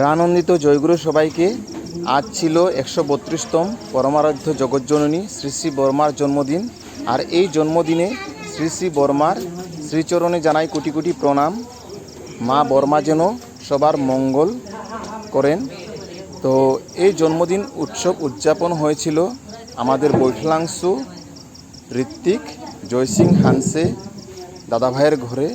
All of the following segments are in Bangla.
রানন্দিত জয়গুরু সবাইকে আজ ছিল একশো বত্রিশতম পরমারাধ্য জগজ্জননী শ্রী শ্রী বর্মার জন্মদিন। আর এই জন্মদিনে শ্রী শ্রী বর্মার শ্রীচরণে জানাই কোটি কোটি প্রণাম। মা বর্মা যেন সবার মঙ্গল করেন। তো এই জন্মদিন উৎসব উদযাপন হয়েছিল আমাদের বৈঠলাংশু ঋত্বিক, জয়সিং হানসে দাদাভাইয়ের ঘরে।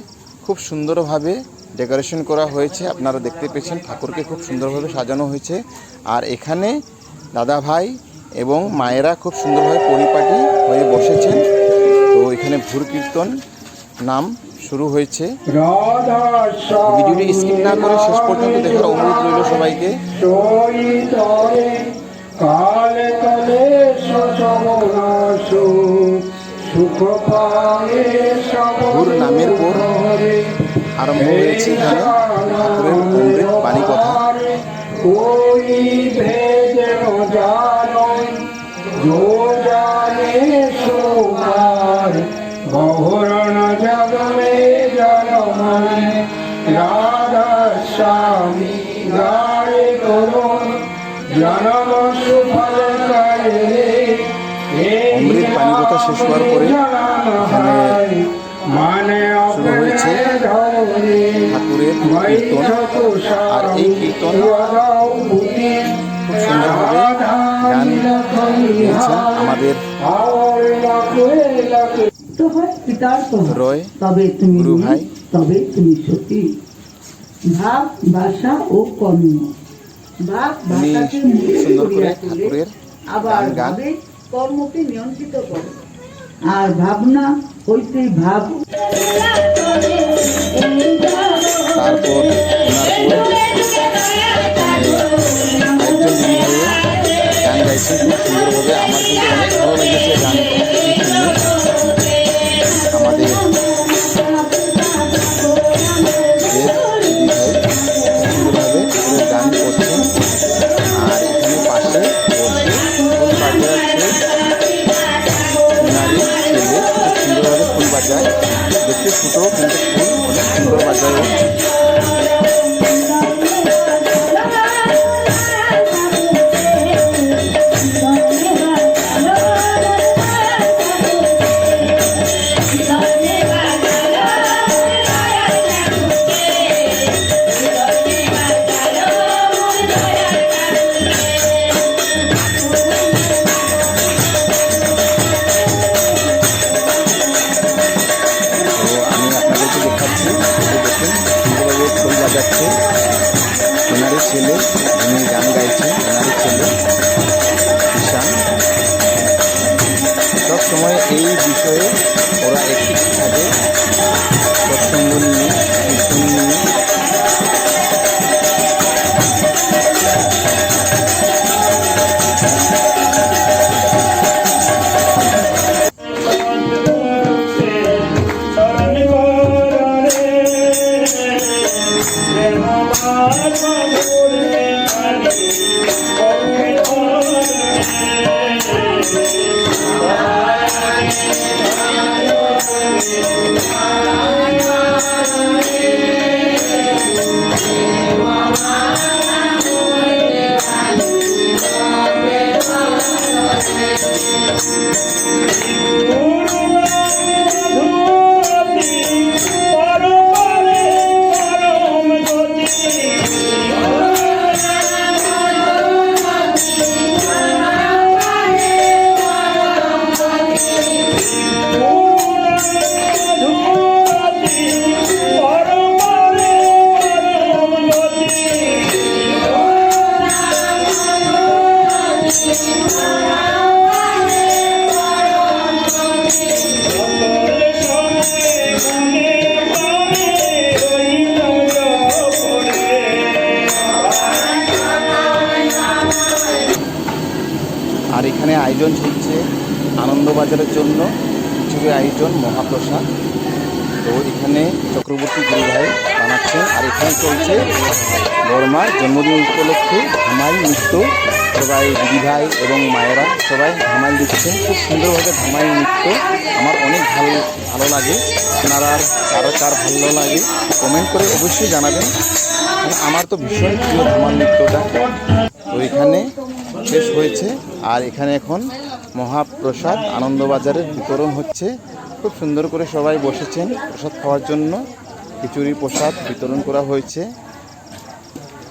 খুব সুন্দরভাবে ডেকোরেশন করা হয়েছে, আপনারা দেখতে পেয়েছেন, ঠাকুরকে খুব সুন্দরভাবে সাজানো হয়েছে। আর এখানে দাদাভাই এবং মায়েরা খুব সুন্দরভাবে পরিপাটি হয়ে বসেছেন। তো এখানে ভুর কীর্তন নাম শুরু হয়েছে। ভিডিওটি স্কিপ না করে শেষ পর্যন্ত দেখার অনুরোধ রইল সবাইকে। ভুর নামের পর আরম্ভ হয়েছে এখানে। ঠাকুরের অমৃত বাণী কথা রাধা জনম অমৃত পানি কথা শেষ হওয়ার পরে এখানে শুরু হয়েছে ঠাকুরের কীর্তন আর এই কীর্তন খুব সুন্দরভাবে গান গেয়েছেন আমাদের রয় গুরু ভাই। তবে তুমি সতী ভাব ভাষা ও কর্ম ভাব ভাষাকে সুন্দর করে ঠাকুরের আবার গান। কর্মকে নিয়ন্ত্রিত করে আর ভাবনা হইতে ভাব। তারপর গান খুব সুন্দরভাবে। আমার কিন্তু অনেক ভালো লেগেছে গান। ফুল দেখতে ছোটো কিন্তু ফুল অনেক সুন্দর বাজায় বাজাচ্ছে ওনারই ছেলে যিনি গান গাইছেন ওনারই ছেলে ঈশান। সবসময় এই বিষয়ে ওরা Thank you. আর এখানে আয়োজন চলছে আনন্দবাজারের জন্য কিছু আয়োজন, মহাপ্রসাদ। তো এখানে চক্রবর্তী গুরু ভাই বানাচ্ছেন। আর এখানে চলছে বর্মার জন্মদিন উপলক্ষে ধামাই নৃত্য সবাই দিদিভাই এবং মায়েরা সবাই ধামাইল দিচ্ছেন খুব সুন্দরভাবে ধামাইল নৃত্য আমার অনেক ভালো ভালো লাগে। আপনারা কারও কার ভালো লাগে কমেন্ট করে অবশ্যই জানাবেন। আমার তো ভীষণ প্রিয় ধামাল নৃত্যটা। তো এখানে শেষ হয়েছে আর এখানে এখন মহাপ্রসাদ আনন্দবাজারের বিতরণ হচ্ছে। খুব সুন্দর করে সবাই বসেছেন। প্রসাদ খাওয়ার জন্য খিচুড়ি প্রসাদ বিতরণ করা হয়েছে।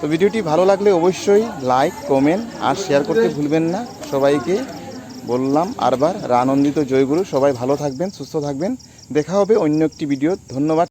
তো ভিডিওটি ভালো লাগলে অবশ্যই লাইক, কমেন্ট আর শেয়ার করতে ভুলবেন না। সবাইকে বললাম আরবার রানন্দিত জয়গুরু। সবাই ভালো থাকবেন, সুস্থ থাকবেন। দেখা হবে অন্য একটি ভিডিও। ধন্যবাদ।